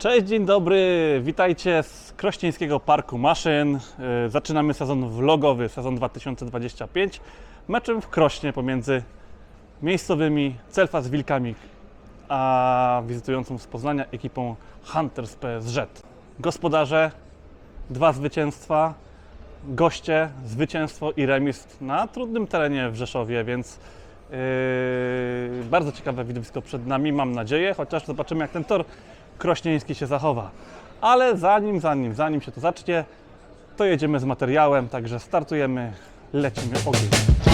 Cześć, dzień dobry, witajcie z Krościeńskiego Parku Maszyn. Yy, Zaczynamy sezon vlogowy, sezon 2025. Meczem w Krośnie pomiędzy miejscowymi Celfa z Wilkami, a wizytującą z Poznania ekipą Hunters PSG. Gospodarze, dwa zwycięstwa, goście, zwycięstwo i remis na trudnym terenie w Rzeszowie, więc yy, bardzo ciekawe widowisko przed nami, mam nadzieję, chociaż zobaczymy jak ten tor krośnieński się zachowa. Ale zanim, zanim, zanim się to zacznie, to jedziemy z materiałem, także startujemy, lecimy ogień.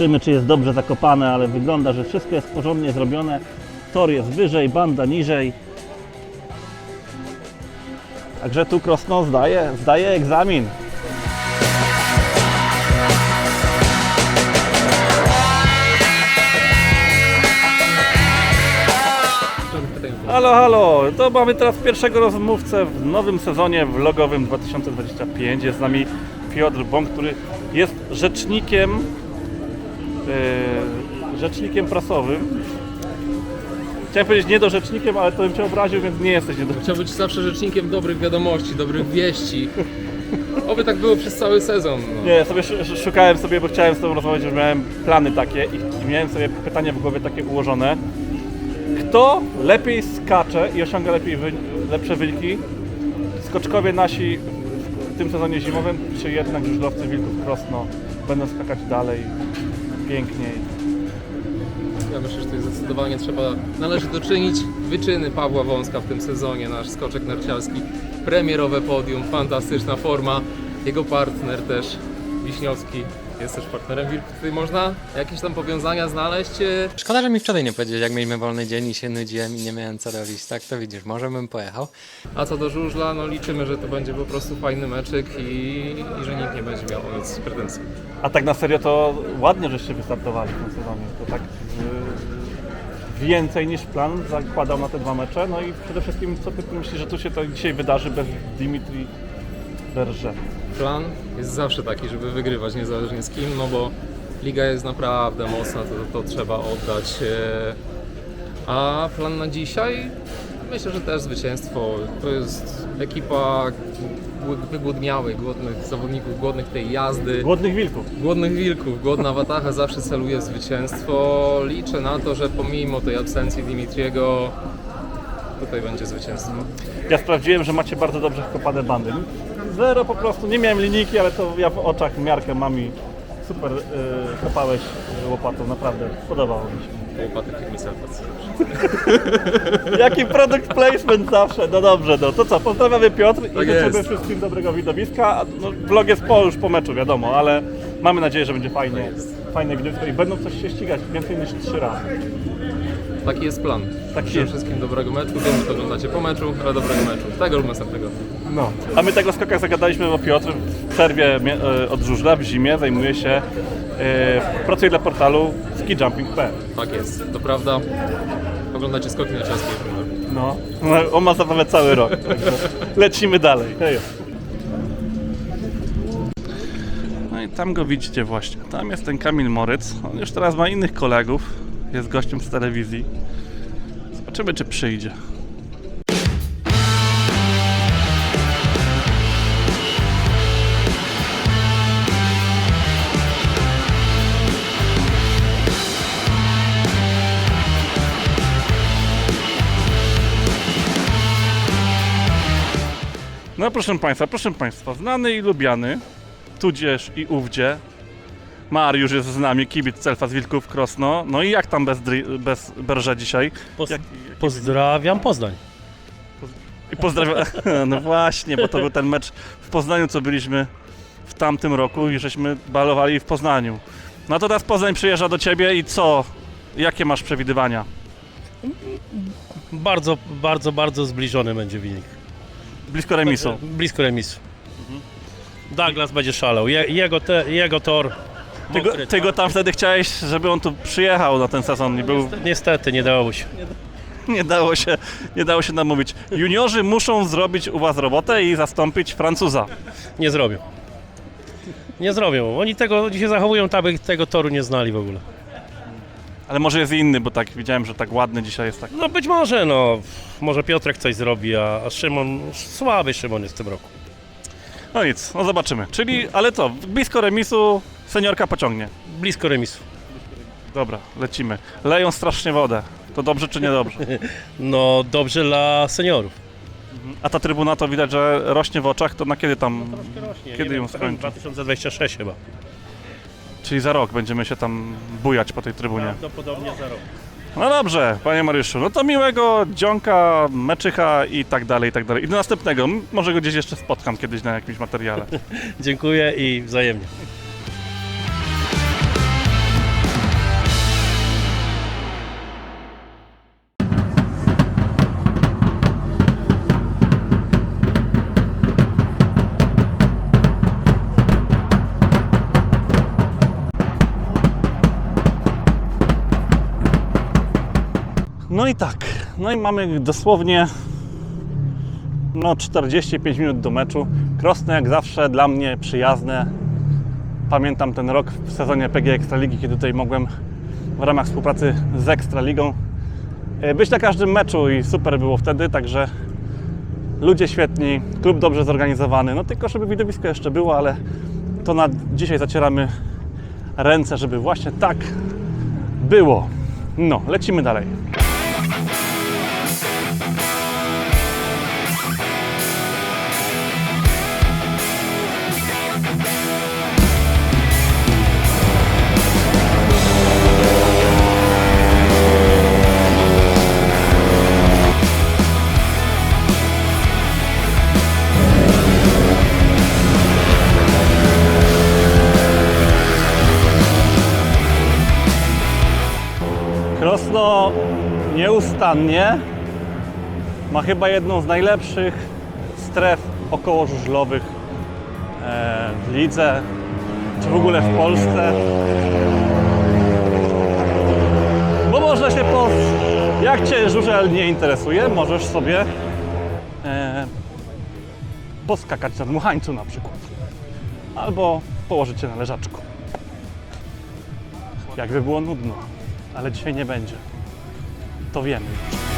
Patrzymy, czy jest dobrze zakopane, ale wygląda, że wszystko jest porządnie zrobione. Tor jest wyżej, banda niżej. Także tu Krosno zdaje, zdaje egzamin. Halo, halo, to mamy teraz pierwszego rozmówcę w nowym sezonie vlogowym 2025. Jest z nami Piotr Bąk, który jest rzecznikiem e, rzecznikiem prasowym. Chciałem powiedzieć niedorzecznikiem, ale to bym cię obraził, więc nie jesteś niedorzecznikiem. Chciał być zawsze rzecznikiem dobrych wiadomości, dobrych wieści. Oby tak było przez cały sezon. No. Nie, sobie sz- szukałem sobie, bo chciałem z tobą rozmawiać, że miałem plany takie i, i miałem sobie pytanie w głowie takie ułożone. Kto lepiej skacze i osiąga lepiej wy, lepsze wyniki? Skoczkowie nasi w tym sezonie zimowym, czy jednak żużlowcy Wilków Krosno będą skakać dalej, piękniej? Ja myślę, że tutaj zdecydowanie trzeba, należy docenić wyczyny Pawła Wąska w tym sezonie, nasz skoczek narciarski, premierowe podium, fantastyczna forma, jego partner też, Wiśniowski, jest też partnerem Wilków. Tutaj można jakieś tam powiązania znaleźć. Szkoda, że mi wczoraj nie powiedzieć, jak mieliśmy wolny dzień i się nudziłem i nie miałem co robić. Tak to widzisz, może bym pojechał. A co do żużla, no liczymy, że to będzie po prostu fajny meczyk i, i że nikt nie będzie miał nic pretensji. A tak na serio to ładnie, żeście wystartowali w tym sezonie. To tak y, więcej niż plan zakładał na te dwa mecze. No i przede wszystkim co ty myślisz, że tu się to dzisiaj wydarzy bez Dimitri Berże? Plan jest zawsze taki, żeby wygrywać niezależnie z kim, no bo liga jest naprawdę mocna, to, to trzeba oddać. e, A plan na dzisiaj? Myślę, że też zwycięstwo. To jest ekipa głod- wygłodniałych, głodnych zawodników, głodnych tej jazdy. Głodnych wilków. Głodnych wilków, głodna Watacha zawsze celuje w zwycięstwo. Liczę na to, że pomimo tej absencji Dimitriego tutaj będzie zwycięstwo. Ja sprawdziłem, że macie bardzo dobrze wkopane bandy. Zero po prostu, nie miałem linijki, ale to ja w oczach miarkę mam i super y, kopałeś łopatą, naprawdę podobało mi się. Łopaty firmy. Jaki product placement zawsze, no dobrze, no to co, pozdrawiamy Piotr i życzymy jest. wszystkim dobrego widowiska. No, vlog jest po, już po meczu, wiadomo, ale mamy nadzieję, że będzie fajnie, fajne widowisko i będą coś się ścigać więcej niż trzy razy. Taki jest plan. Jest. wszystkim dobrego meczu. Wiem, że to oglądacie po meczu, ale dobrego meczu. Tego lub następnego. No. A my tego skokach zagadaliśmy, bo Piotr w przerwie mie- e, od żużla w zimie zajmuje się, e, pracuje dla portalu skijumping.pl. Tak jest, to prawda. Oglądacie skoki na czeskie. No, no, on ma zabawę cały rok. Także lecimy dalej. Hej. No i tam go widzicie właśnie. Tam jest ten Kamil Moryc. On już teraz ma innych kolegów. Jest gościem z telewizji. Zobaczymy, czy przyjdzie. No proszę Państwa, proszę Państwa, znany i lubiany, tudzież i ówdzie, Mariusz jest z nami, kibic Celfa z Wilków Krosno. No i jak tam bez, dri- bez Berża dzisiaj? Poz- Jak, Pozdrawiam Poznań. I pozdrawiam. No właśnie, bo to był ten mecz w Poznaniu, co byliśmy w tamtym roku i żeśmy balowali w Poznaniu. No to teraz Poznań przyjeżdża do Ciebie i co? Jakie masz przewidywania? Bardzo, bardzo, bardzo zbliżony będzie wynik. Blisko remisu. Blisko remisu. Douglas będzie szalał. Je, jego, te, jego tor. Ty go, ty go tam wtedy chciałeś, żeby on tu przyjechał na ten sezon i był... Niestety nie dało się. Nie dało się, nie dało się namówić. Juniorzy muszą zrobić u Was robotę i zastąpić Francuza. Nie zrobią. Nie zrobią. Oni tego oni się zachowują, tak by tego toru nie znali w ogóle. Ale może jest inny, bo tak widziałem, że tak ładny dzisiaj jest tak. No być może, no. Może Piotrek coś zrobi, a, a Szymon, słaby Szymon jest w tym roku. No nic, no zobaczymy. Czyli, ale co, blisko remisu seniorka pociągnie. Blisko remisu. Dobra, lecimy. Leją strasznie wodę. To dobrze czy niedobrze? No dobrze dla seniorów. A ta trybuna to widać, że rośnie w oczach, to na kiedy tam? Rośnie, Kiedy ją skończy? 2026 chyba. Czyli za rok będziemy się tam bujać po tej trybunie. Prawdopodobnie za rok. No dobrze, panie Mariuszu, no to miłego dzionka, meczycha i tak dalej, i tak dalej. I do następnego. M- Może go gdzieś jeszcze spotkam kiedyś na jakimś materiale. Dziękuję i wzajemnie. I tak, no i mamy dosłownie no 45 minut do meczu. Krosne jak zawsze dla mnie przyjazne. Pamiętam ten rok w sezonie PG Ekstraligi, kiedy tutaj mogłem w ramach współpracy z Ekstraligą e, być na każdym meczu i super było wtedy, także ludzie świetni, klub dobrze zorganizowany, no tylko żeby widowisko jeszcze było, ale to na dzisiaj zacieramy ręce, żeby właśnie tak było. No, lecimy dalej. Nieustannie ma chyba jedną z najlepszych stref okołożużlowych e, w lidze, czy w ogóle w Polsce. Bo można się po... Jak Cię żużel nie interesuje, możesz sobie e, poskakać na dmuchańcu na przykład. Albo położyć się na leżaczku. Jakby było nudno ale dzisiaj nie będzie. To wiemy.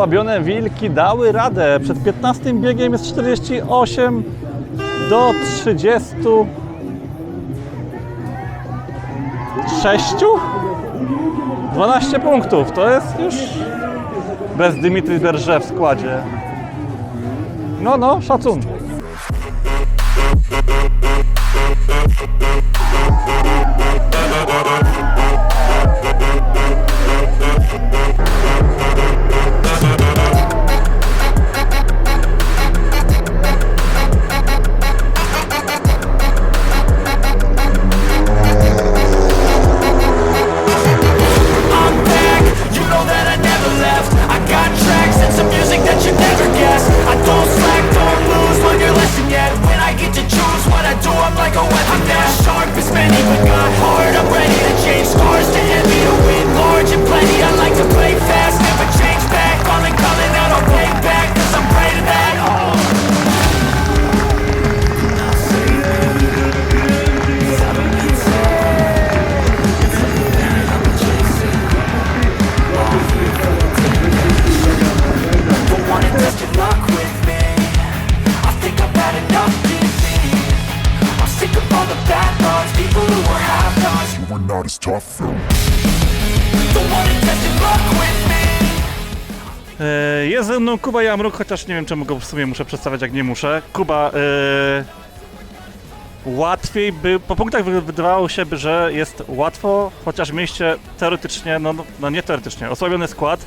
Osłabione wilki dały radę. Przed 15 biegiem jest 48 do 36. 12 punktów. To jest już bez Dymitry Berże w składzie. No, no, szacun. haven't got heart. Mną Kuba Jamruk, chociaż nie wiem czemu go w sumie muszę przedstawiać, jak nie muszę. Kuba, e, łatwiej by, po punktach wy- wydawało się, że jest łatwo, chociaż mieliście teoretycznie, no, no, no nie teoretycznie, osłabiony skład,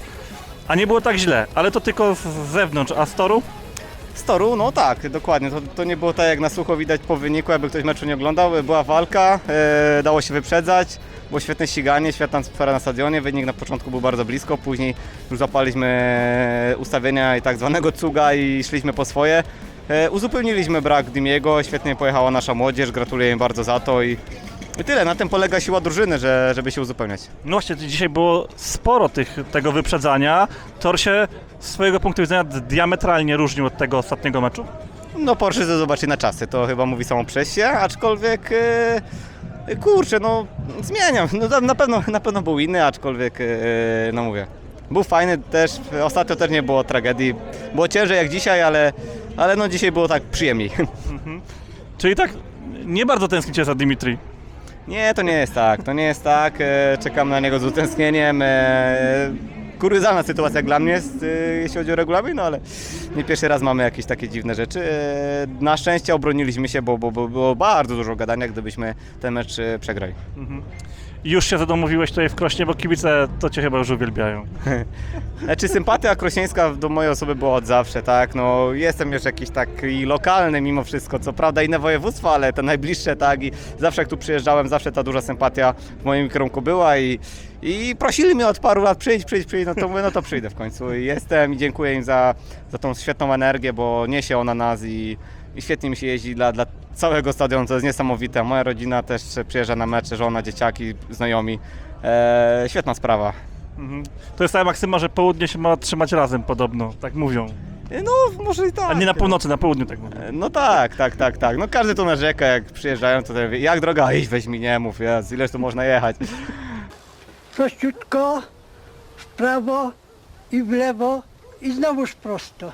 a nie było tak źle, ale to tylko z zewnątrz, a z toru? Z toru, no tak, dokładnie. To, to nie było tak jak na sucho widać po wyniku, jakby ktoś meczu nie oglądał. Była walka, e, dało się wyprzedzać, było świetne ściganie, świetna atmosfera na stadionie. Wynik na początku był bardzo blisko, później już zapaliśmy ustawienia i tak zwanego cuga i szliśmy po swoje. E, uzupełniliśmy brak Dimiego, świetnie pojechała nasza młodzież, gratuluję im bardzo za to i, i tyle. Na tym polega siła drużyny, że, żeby się uzupełniać. No właśnie, dzisiaj było sporo tych, tego wyprzedzania. Tor się z swojego punktu widzenia diametralnie różnił od tego ostatniego meczu. No Porsche zobaczy na czasy, to chyba mówi samo przez się, aczkolwiek e, kurczę, no zmieniam. No na- pewno, na pewno był inny, aczkolwiek e, no mówię. Był fajny też, ostatnio też nie było tragedii. Było ciężej jak dzisiaj, ale, ale no dzisiaj było tak przyjemniej. Czyli tak nie bardzo tęsknicie za Dimitri. Nie, to nie jest tak, to nie jest tak. E, czekam na niego z utęsknieniem. Kuriozalna sytuacja jak dla mnie jest, e, jeśli chodzi o regulamin, no ale nie pierwszy raz mamy jakieś takie dziwne rzeczy. E, na szczęście obroniliśmy się, bo, bo, bo było bardzo dużo gadania, gdybyśmy ten mecz e, przegrali. Już się zadomowiłeś tutaj w Krośnie, bo kibice to cię chyba już uwielbiają. Znaczy sympatia krośnieńska do mojej osoby była od zawsze, tak, no jestem już jakiś taki lokalny mimo wszystko, co prawda inne województwa, ale te najbliższe, tak, i zawsze jak tu przyjeżdżałem, zawsze ta duża sympatia w moim kierunku była i, i prosili mnie od paru lat przyjdź, przyjdź, przyjdź, no to mówię, no to przyjdę w końcu i jestem i dziękuję im za, za tą świetną energię, bo niesie ona nas i, i świetnie mi się jeździ dla, dla całego stadionu, to jest niesamowite, moja rodzina też przyjeżdża na mecze, żona, dzieciaki, znajomi, e, świetna sprawa. Mhm. To jest ta maksyma, że południe się ma trzymać razem podobno, tak mówią. No, może i tak. A nie na no. północy, na południu tak mówią. No tak, tak, tak, tak. No każdy tu narzeka, jak przyjeżdżają, to mówi, jak droga, idź weź mi nie mów, jest, ileż tu można jechać. Prościutko, w prawo i w lewo i znowuż prosto.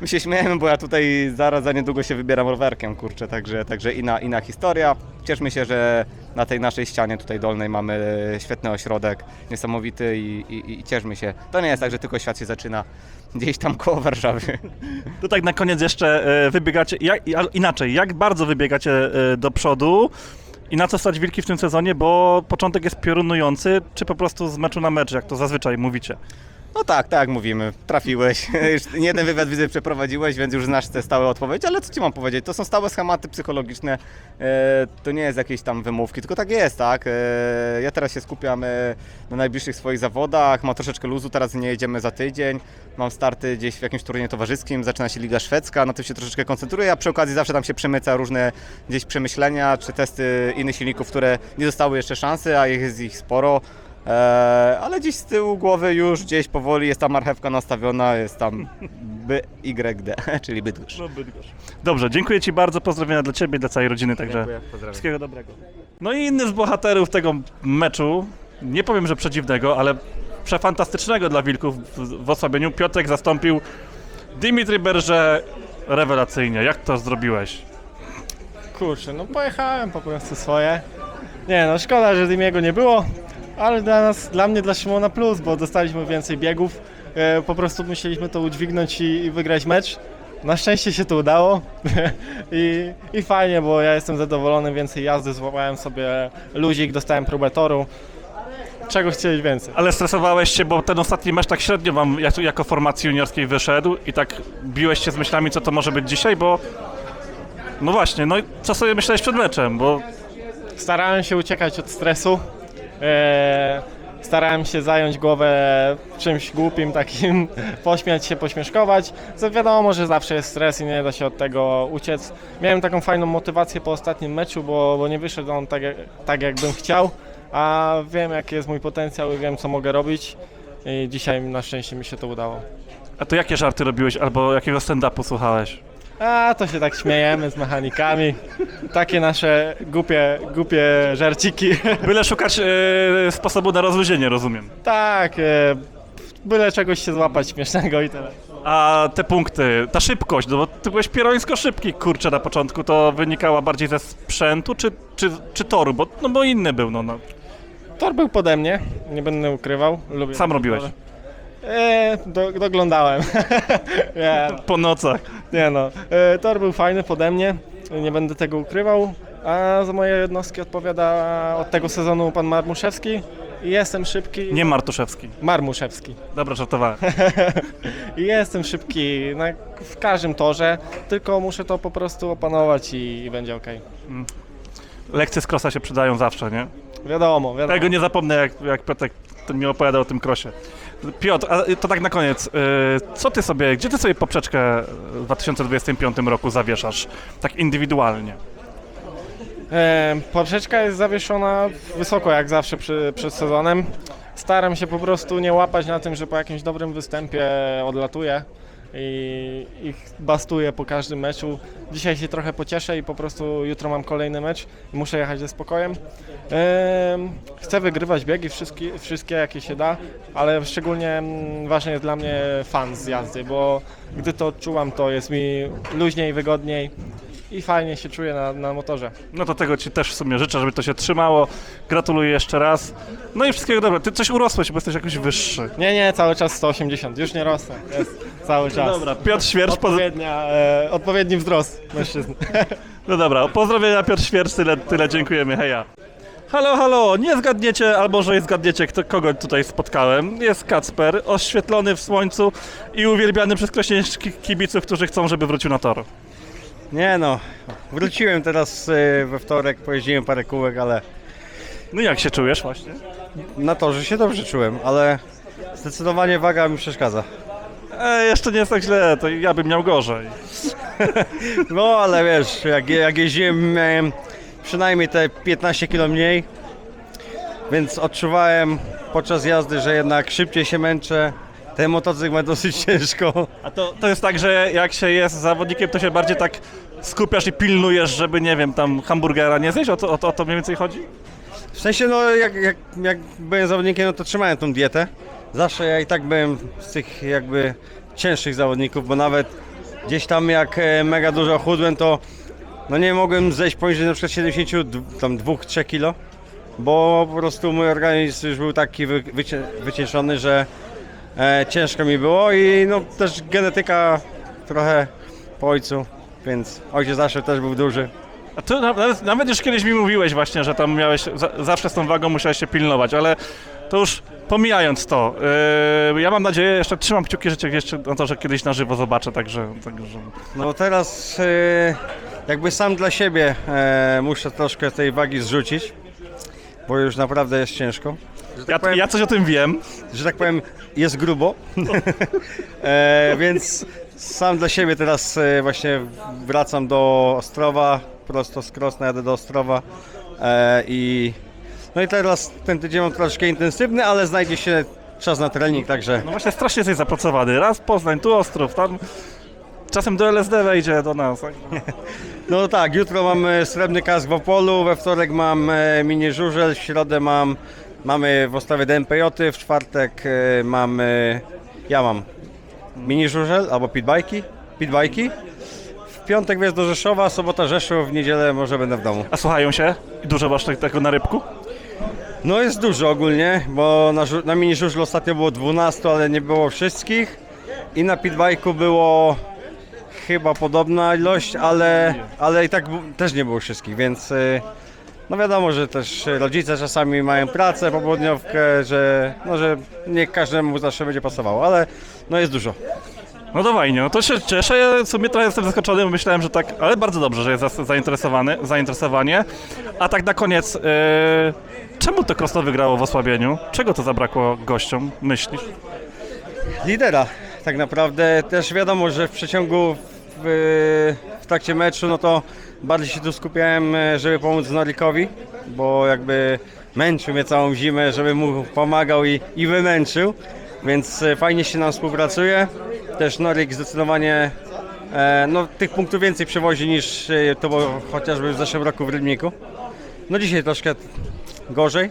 My się śmiejemy, bo ja tutaj zaraz za niedługo się wybieram rowerkiem, kurczę, także, także inna, inna historia. Cieszmy się, że na tej naszej ścianie tutaj dolnej mamy świetny ośrodek, niesamowity i, i, i cieszmy się. To nie jest tak, że tylko świat się zaczyna gdzieś tam koło Warszawy. To tak na koniec jeszcze e, wybiegacie, jak, inaczej, jak bardzo wybiegacie e, do przodu i na co stać wilki w tym sezonie, bo początek jest piorunujący, czy po prostu z meczu na mecz, jak to zazwyczaj mówicie? No tak, tak mówimy, trafiłeś. Już nie jeden wywiad widzę przeprowadziłeś, więc już znasz te stałe odpowiedzi, ale co ci mam powiedzieć? To są stałe schematy psychologiczne. E, to nie jest jakieś tam wymówki, tylko tak jest, tak? E, ja teraz się skupiam e, na najbliższych swoich zawodach, mam troszeczkę luzu, teraz nie jedziemy za tydzień. Mam starty gdzieś w jakimś turnieju towarzyskim, zaczyna się Liga Szwedzka, na tym się troszeczkę koncentruję, a przy okazji zawsze tam się przemyca różne gdzieś przemyślenia czy testy innych silników, które nie dostały jeszcze szansy, a jest ich sporo. Eee, ale gdzieś z tyłu głowy już gdzieś powoli jest ta marchewka nastawiona, jest tam BYD, czyli Bydgoszcz. Dobrze, dziękuję Ci bardzo, pozdrowienia dla Ciebie i dla całej rodziny, także Dziękuję, pozdrawiam. wszystkiego dobrego. No i inny z bohaterów tego meczu, nie powiem, że przeciwnego, ale przefantastycznego dla Wilków w, w osłabieniu. Piotrek zastąpił Dimitri Berże rewelacyjnie. Jak to zrobiłeś? Kurczę, no pojechałem po prostu swoje. Nie no, szkoda, że Dimiego nie było, ale dla nas, dla mnie, dla Szymona plus, bo dostaliśmy więcej biegów. E, po prostu musieliśmy to udźwignąć i, i wygrać mecz. Na szczęście się to udało I, i fajnie, bo ja jestem zadowolony, więcej jazdy, złapałem sobie luzik, dostałem próbę toru. Czego chcieć więcej? Ale stresowałeś się, bo ten ostatni mecz tak średnio wam jak- jako formacji juniorskiej wyszedł i tak biłeś się z myślami, co to może być dzisiaj, bo no właśnie, no i co sobie myślałeś przed meczem, bo Starałem się uciekać od stresu. E, starałem się zająć głowę czymś głupim, takim, pośmiać się, pośmieszkować. Wiadomo, że zawsze jest stres i nie da się od tego uciec. Miałem taką fajną motywację po ostatnim meczu, bo, bo nie wyszedł on tak, tak, jakbym chciał, a wiem, jaki jest mój potencjał i wiem, co mogę robić. I dzisiaj na szczęście mi się to udało. a to jakie żarty robiłeś albo jakiego stand-upu słuchałeś? A to się tak śmiejemy z mechanikami. Takie nasze głupie, głupie żarciki. Byle szukać e, sposobu na rozluźnienie, rozumiem. Tak, e, byle czegoś się złapać śmiesznego i tyle. A te punkty, ta szybkość, no bo ty byłeś pierońsko szybki, kurczę, na początku, to wynikała bardziej ze sprzętu czy, czy, czy toru, bo, no bo inny był, no, no. Tor był pode mnie, nie będę ukrywał. Lubię Sam robiłeś. E, do, doglądałem. nie, po nocach. nie no. E, tor był fajny pode mnie, nie będę tego ukrywał. A za moje jednostki odpowiada od tego sezonu pan Marmuszewski. I jestem szybki. Nie Martuszewski. Marmuszewski. Dobra, żartowałem. I jestem szybki na, w każdym torze, tylko muszę to po prostu opanować i, i będzie ok. Lekcje z krosa się przydają zawsze, nie? Wiadomo, wiadomo. Tego nie zapomnę, jak, jak Piotrek mi opowiadał o tym krosie. Piotr, a to tak na koniec, y, co ty sobie, gdzie ty sobie poprzeczkę w 2025 roku zawieszasz, tak indywidualnie? E, poprzeczka jest zawieszona wysoko jak zawsze przy, przed sezonem. Staram się po prostu nie łapać na tym, że po jakimś dobrym występie odlatuję i, i bastuję po każdym meczu. Dzisiaj się trochę pocieszę i po prostu jutro mam kolejny mecz i muszę jechać ze spokojem. Chcę wygrywać biegi, wszystkie, wszystkie jakie się da, ale szczególnie mm, ważny jest dla mnie fan z jazdy, bo gdy to odczuwam, to jest mi luźniej, wygodniej i fajnie się czuję na, na motorze. No to tego ci też w sumie życzę, żeby to się trzymało. Gratuluję jeszcze raz. No i wszystkiego dobrego. Ty coś urosłeś, bo jesteś jakoś wyższy. Nie, nie, cały czas 180, już nie rosnę, jest cały czas. Dobra, Piotr Świercz, poz... Odpowiednia, e, odpowiedni wzrost mężczyzn. no dobra, pozdrowienia Piotr Świercz, tyle, tyle dziękujemy, heja. Halo, halo, nie zgadniecie, albo że zgadniecie, kto, kogo tutaj spotkałem. Jest Kacper, oświetlony w słońcu i uwielbiany przez krośnieńskich kibiców, którzy chcą, żeby wrócił na tor. Nie no, wróciłem teraz y, we wtorek, pojeździłem parę kółek, ale No i jak się czujesz właśnie? na torze się dobrze czułem, ale zdecydowanie waga mi przeszkadza. E, jeszcze nie jest tak źle, to ja bym miał gorzej. No ale wiesz, jak, jak jeździłem miałem przynajmniej te 15 kg mniej, więc odczuwałem podczas jazdy, że jednak szybciej się męczę. Ten motocykl ma dosyć ciężko. A to, to jest tak, że jak się jest zawodnikiem, to się bardziej tak skupiasz i pilnujesz, żeby, nie wiem, tam hamburgera nie zjeść? O to, o to, o to mniej więcej chodzi? W sensie, no jak, jak, jak byłem zawodnikiem, no to trzymałem tą dietę. Zawsze ja i tak byłem z tych jakby cięższych zawodników, bo nawet gdzieś tam jak e, mega dużo chudłem, to no nie mogłem zejść poniżej na przykład 72-3 kg, bo po prostu mój organizm już był taki wy, wycie, że e, ciężko mi było i no też genetyka trochę po ojcu, więc ojciec zawsze też był duży. A ty nawet, nawet już kiedyś mi mówiłeś właśnie, że tam miałeś, za, zawsze z tą wagą musiałeś się pilnować, ale to już pomijając to, yy, ja mam nadzieję, jeszcze trzymam kciuki, że cię jeszcze na to, że kiedyś na żywo zobaczę, także... także... No teraz e, jakby sam dla siebie e, muszę troszkę tej wagi zrzucić, bo już naprawdę jest ciężko. Tak, Ja, powiem, ja coś o tym wiem, że tak powiem, jest grubo, e, więc sam dla siebie teraz e, właśnie wracam do Ostrowa, prosto z Krosna jadę do Ostrowa e, i no i teraz ten tydzień mam troszkę intensywny, ale znajdzie się czas na trening, także no właśnie strasznie jesteś zapracowany, raz Poznań, tu Ostrów, tam... Czasem do LSD wejdzie do nas. No tak, jutro mam e, srebrny kask w Opolu, we wtorek mam e, mini żużel, w środę mam Mamy w Ostawie DMPJ, w czwartek e, mamy, ja mam mini żużel albo pitbajki, pitbajki. W piątek wjazd do Rzeszowa, sobota Rzeszów, w niedzielę może będę w domu. A słuchają się? Dużo masz tak- tego na rybku? No jest dużo ogólnie, bo na, na mini żużlu ostatnio było 12, ale nie było wszystkich. I na pitbajku było chyba podobna ilość, ale, ale i tak też nie było wszystkich, więc y, no wiadomo, że też rodzice czasami mają pracę popołudniówkę, że, no, że nie każdemu zawsze będzie pasowało, ale no jest dużo. No to fajnie, no to się cieszę. Ja w sumie trochę jestem zaskoczony, bo myślałem, że tak, ale bardzo dobrze, że jest zainteresowany, zainteresowanie. A tak na koniec, e, czemu to Krosno wygrało w osłabieniu? Czego to zabrakło gościom, myślisz? lidera. Tak naprawdę też wiadomo, że w przeciągu w, w trakcie meczu, no to bardziej się tu skupiałem, e, żeby pomóc Norikowi, bo jakby męczył mnie całą zimę, żeby mu pomagał i, i wymęczył, więc e, fajnie się nam współpracuje. Też Norik zdecydowanie e, no, tych punktów więcej przewozi niż e, to było chociażby w zeszłym roku w Rybniku. No dzisiaj troszkę gorzej,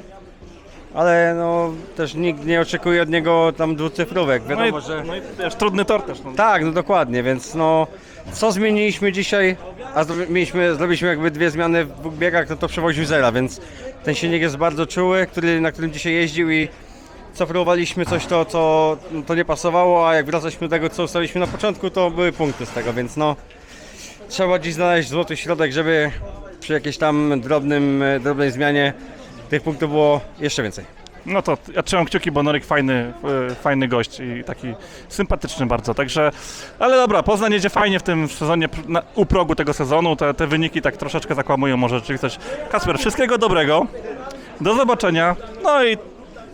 ale no też nikt nie oczekuje od niego tam dwucyfrówek. No Wiadomo, i, że... no i wiesz, trudny tor też. No. Tak, no dokładnie, więc no co zmieniliśmy dzisiaj, a mieliśmy, zrobiliśmy jakby dwie zmiany w biegach, no to przewoził zera, więc ten silnik jest bardzo czuły, który, na którym dzisiaj jeździł i co próbowaliśmy coś to, no, to nie pasowało, a jak wracaliśmy do tego, co ustaliśmy na początku, to były punkty z tego, więc no trzeba dziś znaleźć złoty środek, żeby przy jakiejś tam drobnym, e, drobnej zmianie tych punktów było jeszcze więcej. No to ja trzymam kciuki, bo Norik fajny, e, fajny gość i taki sympatyczny bardzo, także, ale dobra, Poznań jedzie fajnie w tym sezonie, na, u progu tego sezonu, te, te wyniki tak troszeczkę zakłamują może rzeczywistość. Kasper, wszystkiego dobrego, do zobaczenia, no i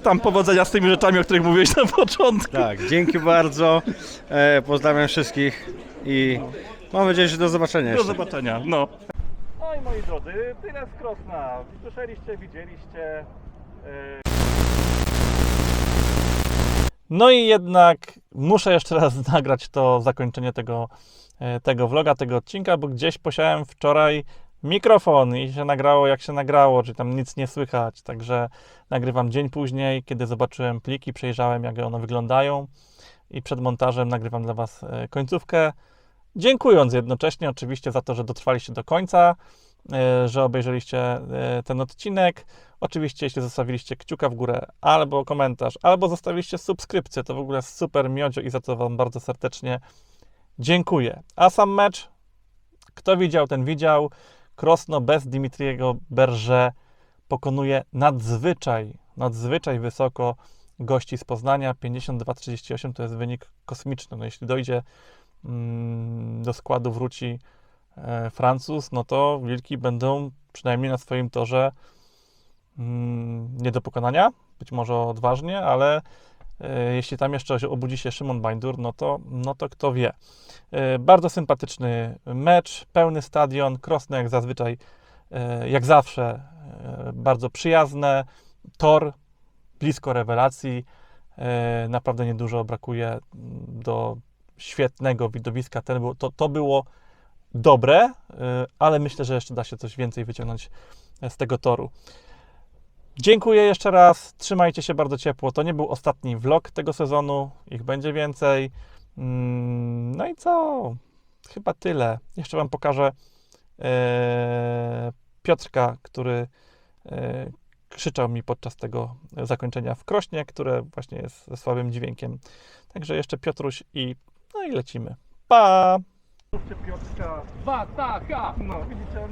tam powodzenia z tymi rzeczami, o których mówiłeś na początku. Tak, dzięki bardzo, e, pozdrawiam wszystkich i mam nadzieję, że do zobaczenia Do jeszcze. zobaczenia, no. No i moi drodzy, tyle z Krosna. Słyszeliście, widzieliście. No i jednak muszę jeszcze raz nagrać to zakończenie tego, e, tego vloga, tego odcinka, bo gdzieś posiałem wczoraj mikrofon i się nagrało jak się nagrało, czyli tam nic nie słychać. Także nagrywam dzień później, kiedy zobaczyłem pliki, przejrzałem jak one wyglądają i przed montażem nagrywam dla Was e, końcówkę. Dziękując jednocześnie oczywiście za to, że dotrwaliście do końca, e, że obejrzeliście e, ten odcinek. Oczywiście, jeśli zostawiliście kciuka w górę, albo komentarz, albo zostawiliście subskrypcję, to w ogóle super miodzio i za to Wam bardzo serdecznie dziękuję. A sam mecz, kto widział, ten widział. Krosno bez Dimitriego Berże pokonuje nadzwyczaj, nadzwyczaj wysoko gości z Poznania. 52-38 to jest wynik kosmiczny. No, jeśli dojdzie mm, do składu, wróci e, Francuz, no to Wilki będą przynajmniej na swoim torze mm, nie do pokonania, być może odważnie, ale jeśli tam jeszcze obudzi się Szymon Bańdur, no to, no to kto wie. E, Bardzo sympatyczny mecz, pełny stadion, Krosno jak zazwyczaj, e, jak zawsze, e, bardzo przyjazne, tor blisko rewelacji, e, naprawdę niedużo brakuje do świetnego widowiska. Ten był, to, to było dobre, e, ale myślę, że jeszcze da się coś więcej wyciągnąć z tego toru. Dziękuję jeszcze raz. Trzymajcie się bardzo ciepło. To nie był ostatni vlog tego sezonu. Ich będzie więcej. Mm, No i co? Chyba tyle. Jeszcze Wam pokażę e, Piotrka, który e, krzyczał mi podczas tego zakończenia w Krośnie, które właśnie jest ze słabym dźwiękiem. Także jeszcze Piotruś i no i lecimy. Pa! Piotrka. Batacha! No, widzicie?